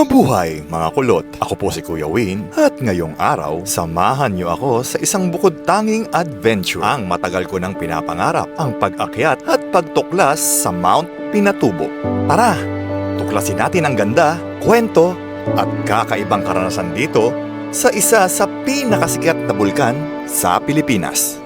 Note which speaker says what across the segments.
Speaker 1: Mabuhay mga kulot! Ako po si Kuya Win at ngayong araw, samahan niyo ako sa isang bukod tanging adventure. Ang matagal ko nang pinapangarap, ang pag-akyat at pagtuklas sa Mount Pinatubo. Tara, tuklasin natin ang ganda, kwento at kakaibang karanasan dito sa isa sa pinakasikat na bulkan sa Pilipinas.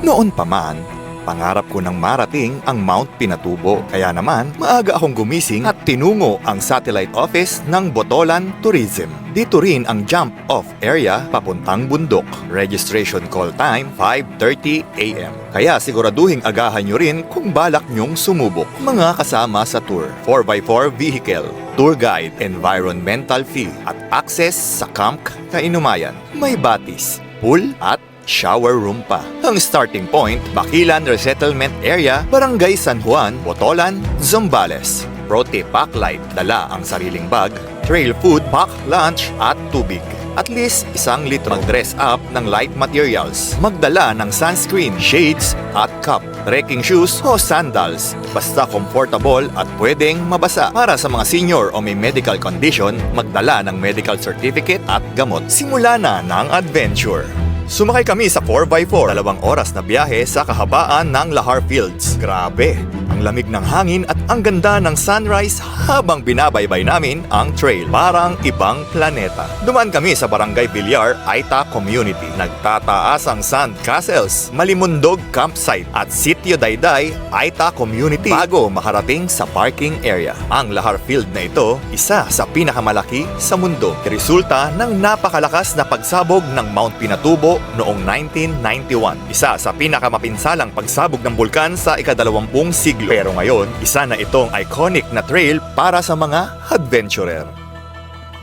Speaker 1: Noon pa man, pangarap ko nang marating ang Mount Pinatubo. Kaya naman, maaga akong gumising at tinungo ang satellite office ng Botolan Tourism. Dito rin ang jump-off area papuntang bundok. Registration call time 5.30 a.m. Kaya siguraduhin agahan nyo rin kung balak nyong sumubok. Mga kasama sa tour, 4x4 vehicle, tour guide, environmental fee, at access sa camp kainumayan. May batis, pool at shower room pa. Ang starting point, Bakilan Resettlement Area, Barangay San Juan, Botolan, Zambales. Prote Pack Light, dala ang sariling bag, trail food, pack lunch at tubig. At least isang litro mag-dress up ng light materials. Magdala ng sunscreen, shades at cup. Trekking shoes o sandals. Basta comfortable at pwedeng mabasa. Para sa mga senior o may medical condition, magdala ng medical certificate at gamot. Simula na ng adventure. Sumakay kami sa 4x4, dalawang oras na biyahe sa kahabaan ng Lahar Fields. Grabe, ang lamig ng hangin at ang ganda ng sunrise habang binabaybay namin ang trail. Parang ibang planeta. Duman kami sa Barangay Bilyar, Aita Community. Nagtataas ang sand castles, Malimundog Campsite at Sitio Dayday, Aita Community bago makarating sa parking area. Ang Lahar Field na ito, isa sa pinakamalaki sa mundo. Resulta ng napakalakas na pagsabog ng Mount Pinatubo noong 1991. Isa sa pinakamapinsalang pagsabog ng bulkan sa ikadalawampung siglo. Pero ngayon, isa na itong iconic na trail para sa mga adventurer.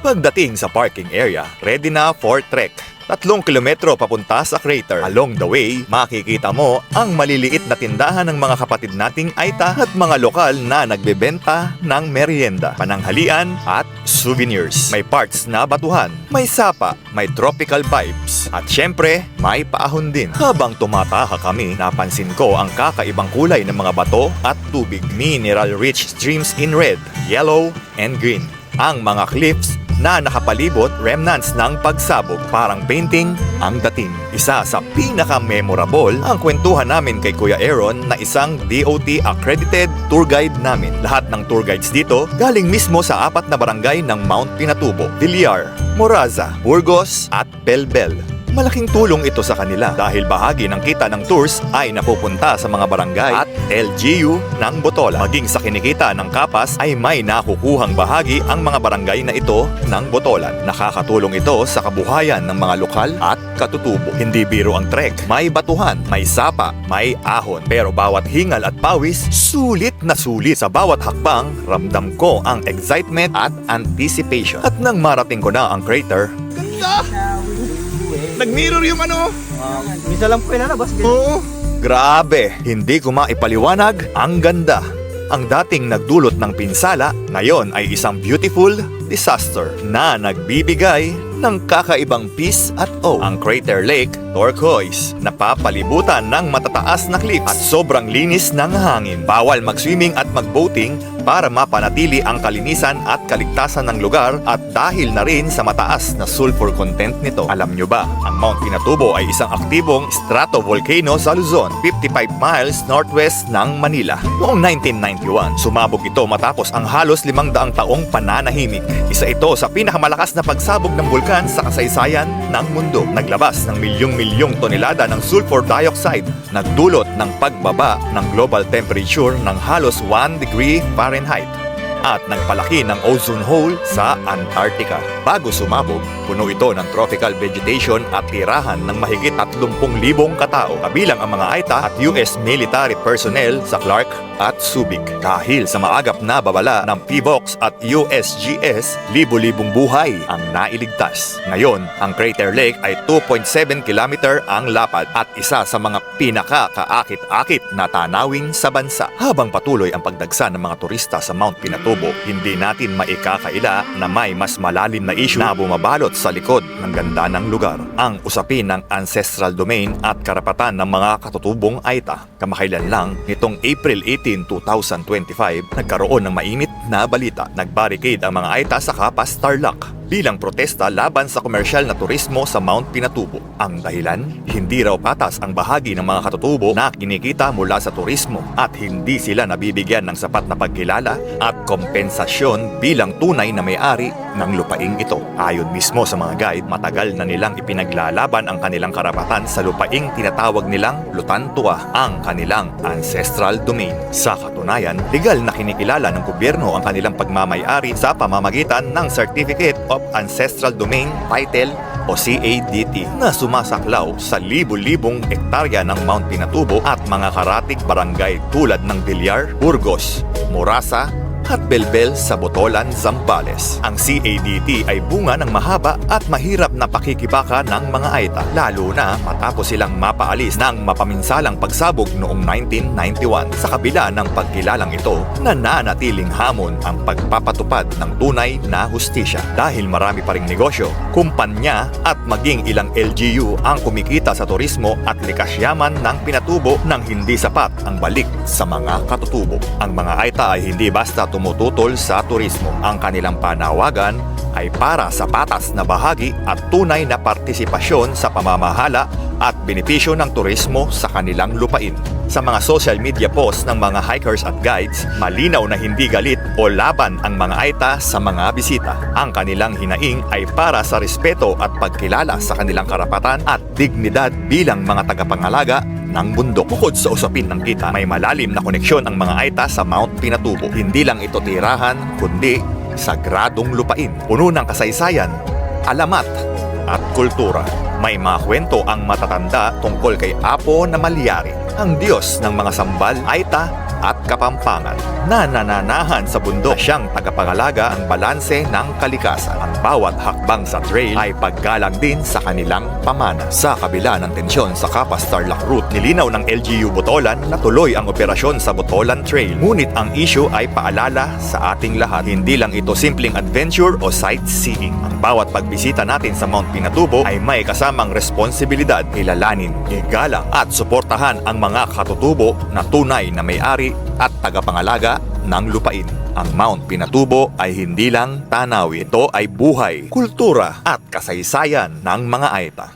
Speaker 1: Pagdating sa parking area, ready na for trek. Tatlong kilometro papunta sa crater. Along the way, makikita mo ang maliliit na tindahan ng mga kapatid nating Aita at mga lokal na nagbebenta ng merienda, pananghalian at souvenirs. May parts na batuhan, may sapa, may tropical vibes, at syempre, may paahon din. Habang tumataha kami, napansin ko ang kakaibang kulay ng mga bato at tubig. Mineral-rich streams in red, yellow, and green. Ang mga cliffs na nakapalibot remnants ng pagsabog. Parang painting ang dating. Isa sa pinaka-memorable ang kwentuhan namin kay Kuya Aaron na isang DOT accredited tour guide namin. Lahat ng tour guides dito galing mismo sa apat na barangay ng Mount Pinatubo, Villar, Moraza, Burgos at Belbel. Malaking tulong ito sa kanila dahil bahagi ng kita ng tours ay napupunta sa mga barangay at LGU ng Botola. Maging sa kinikita ng Kapas ay may nakukuhang bahagi ang mga barangay na ito ng Botolan. Nakakatulong ito sa kabuhayan ng mga lokal at katutubo. Hindi biro ang trek. May batuhan, may sapa, may ahon. Pero bawat hingal at pawis, sulit na sulit. Sa bawat hakbang, ramdam ko ang excitement at anticipation. At nang marating ko na ang crater, Nag-mirror yung ano?
Speaker 2: Um, minsan lang po ilalabas.
Speaker 1: Oo. Grabe, hindi ko maipaliwanag ang ganda. Ang dating nagdulot ng pinsala, ngayon ay isang beautiful disaster na nagbibigay ng kakaibang peace at awe. Ang Crater Lake, turquoise, napapalibutan ng matataas na cliffs at sobrang linis ng hangin. Bawal mag-swimming at mag-boating para mapanatili ang kalinisan at kaligtasan ng lugar at dahil na rin sa mataas na sulfur content nito. Alam nyo ba, ang Mount Pinatubo ay isang aktibong stratovolcano sa Luzon, 55 miles northwest ng Manila. Noong 1991, sumabog ito matapos ang halos 500 taong pananahimik. Isa ito sa pinakamalakas na pagsabog ng bulkan sa kasaysayan ng mundo. Naglabas ng milyong-milyong tonelada ng sulfur dioxide, nagdulot ng pagbaba ng global temperature ng halos 1 degree Fahrenheit at nagpalaki ng ozone hole sa Antarctica. Bago sumabog, puno ito ng tropical vegetation at tirahan ng mahigit 30,000 katao, kabilang ang mga Aita at US military personnel sa Clark at Subic. Dahil sa maagap na babala ng PBOX at USGS, libo-libong buhay ang nailigtas. Ngayon, ang Crater Lake ay 2.7 kilometer ang lapad at isa sa mga pinaka-kaakit-akit na tanawin sa bansa. Habang patuloy ang pagdagsa ng mga turista sa Mount Pinatubo, hindi natin maikakaila na may mas malalim na na issue na bumabalot sa likod ng ganda ng lugar. Ang usapin ng ancestral domain at karapatan ng mga katutubong Aita. Kamakailan lang, nitong April 18, 2025, nagkaroon ng mainit na balita. Nagbarricade ang mga Aita sa Kapas Tarlac bilang protesta laban sa komersyal na turismo sa Mount Pinatubo. Ang dahilan, hindi raw patas ang bahagi ng mga katutubo na kinikita mula sa turismo at hindi sila nabibigyan ng sapat na pagkilala at kompensasyon bilang tunay na may-ari ng lupaing ito. Ayon mismo sa mga guide, matagal na nilang ipinaglalaban ang kanilang karapatan sa lupaing tinatawag nilang Lutantua, ang kanilang ancestral domain. Sa katunayan, legal na kinikilala ng gobyerno ang kanilang pagmamayari sa pamamagitan ng Certificate of Ancestral Domain Title o CADT na sumasaklaw sa libu-libong ektarya ng Mount Pinatubo at mga karatig barangay tulad ng Bilyar, Burgos, Morasa, at Belbel sa Botolan, Zambales. Ang CADT ay bunga ng mahaba at mahirap na pakikibaka ng mga Aita, lalo na matapos silang mapaalis ng mapaminsalang pagsabog noong 1991. Sa kabila ng pagkilalang ito, nananatiling hamon ang pagpapatupad ng tunay na hustisya. Dahil marami pa ring negosyo, kumpanya at maging ilang LGU ang kumikita sa turismo at likas yaman ng pinatubo ng hindi sapat ang balik sa mga katutubo. Ang mga Aita ay hindi basta tumututol sa turismo. Ang kanilang panawagan ay para sa patas na bahagi at tunay na partisipasyon sa pamamahala at benepisyo ng turismo sa kanilang lupain. Sa mga social media posts ng mga hikers at guides, malinaw na hindi galit o laban ang mga Aita sa mga bisita. Ang kanilang hinaing ay para sa respeto at pagkilala sa kanilang karapatan at dignidad bilang mga tagapangalaga ng bundok. Bukod sa usapin ng kita, may malalim na koneksyon ang mga Aita sa Mount Pinatubo. Hindi lang ito tirahan, kundi sagradong lupain. Puno ng kasaysayan, alamat, at kultura. May mga kwento ang matatanda tungkol kay Apo na Malyari, ang Diyos ng mga sambal, Aita at Kapampangan na nananahan sa bundok na siyang tagapangalaga ang balanse ng kalikasan. Ang bawat hakbang sa trail ay paggalang din sa kanilang pamana. Sa kabila ng tensyon sa Kapas Tarlac Route, nilinaw ng LGU Botolan na tuloy ang operasyon sa Botolan Trail. Ngunit ang issue ay paalala sa ating lahat. Hindi lang ito simpleng adventure o sightseeing. Ang bawat pagbisita natin sa Mount Pinatubo ay may kasamang responsibilidad, kilalanin, igalang at suportahan ang mga katutubo na tunay na may-ari at tagapangalaga ng lupain. Ang Mount Pinatubo ay hindi lang tanawin. Ito ay buhay, kultura at kasaysayan ng mga Aita.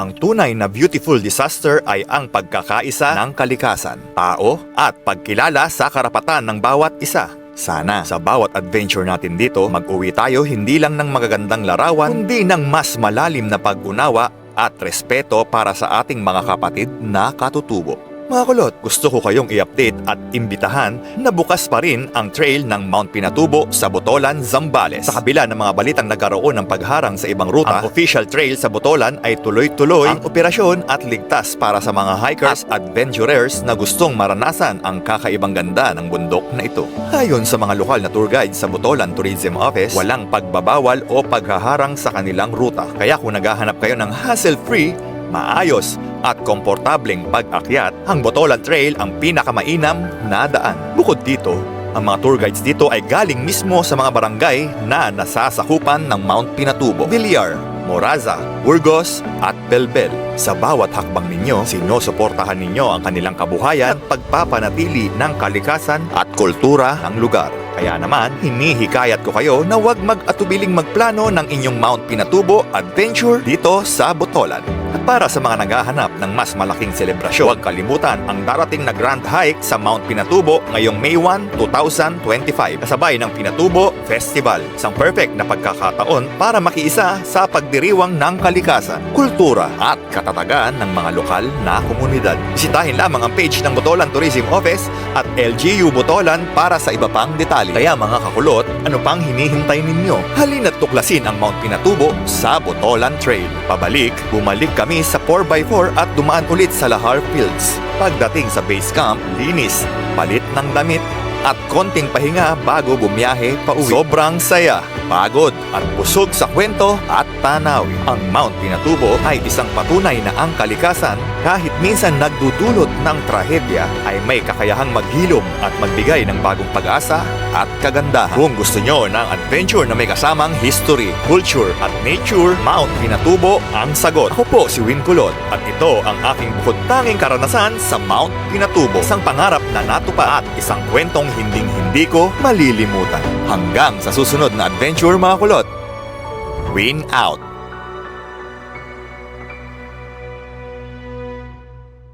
Speaker 1: Ang tunay na beautiful disaster ay ang pagkakaisa ng kalikasan, tao at pagkilala sa karapatan ng bawat isa. Sana sa bawat adventure natin dito, mag-uwi tayo hindi lang ng magagandang larawan, kundi ng mas malalim na pag-unawa at respeto para sa ating mga kapatid na katutubo. Mga kulot, gusto ko kayong i-update at imbitahan na bukas pa rin ang trail ng Mount Pinatubo sa Botolan, Zambales. Sa kabila ng mga balitang nagkaroon ng pagharang sa ibang ruta, ang official trail sa Botolan ay tuloy-tuloy ang operasyon at ligtas para sa mga hikers at adventurers na gustong maranasan ang kakaibang ganda ng bundok na ito. Ayon sa mga lokal na tour guide sa Botolan Tourism Office, walang pagbabawal o paghaharang sa kanilang ruta. Kaya kung naghahanap kayo ng hassle-free, maayos at komportableng pag-akyat, ang Botolan Trail ang pinakamainam na daan. Bukod dito, ang mga tour guides dito ay galing mismo sa mga barangay na nasasakupan ng Mount Pinatubo, Bilyar, Moraza, Burgos at Belbel. Sa bawat hakbang ninyo, sinusuportahan ninyo ang kanilang kabuhayan at pagpapanatili ng kalikasan at kultura ng lugar. Kaya naman, hinihikayat ko kayo na huwag mag-atubiling magplano ng inyong Mount Pinatubo Adventure dito sa Botolan. At para sa mga naghahanap ng mas malaking selebrasyon, huwag kalimutan ang darating na Grand Hike sa Mount Pinatubo ngayong May 1, 2025 kasabay ng Pinatubo Festival. Isang perfect na pagkakataon para makiisa sa pagdiriwang ng kalikasan, kultura at katatagan ng mga lokal na komunidad. Bisitahin lamang ang page ng Botolan Tourism Office at LGU Botolan para sa iba pang detalye. Kaya mga kakulot, ano pang hinihintay ninyo? Halina't tuklasin ang Mount Pinatubo sa Botolan Trail. Pabalik, bumalik kami sa 4x4 at dumaan ulit sa Lahar Fields. Pagdating sa base camp, linis, palit ng damit, at konting pahinga bago bumiyahe pa uwi. Sobrang saya, pagod at busog sa kwento at tanawin. Ang Mount Pinatubo ay isang patunay na ang kalikasan kahit minsan nagdudulot ng trahedya ay may kakayahang maghilom at magbigay ng bagong pag-asa at kagandahan. Kung gusto nyo ng adventure na may kasamang history, culture at nature, Mount Pinatubo ang sagot. Ako po si Win Kulot at ito ang aking bukod tanging karanasan sa Mount Pinatubo. Isang pangarap na natupad at isang kwentong hinding-hindi ko malilimutan. Hanggang sa susunod na adventure mga kulot. Win out!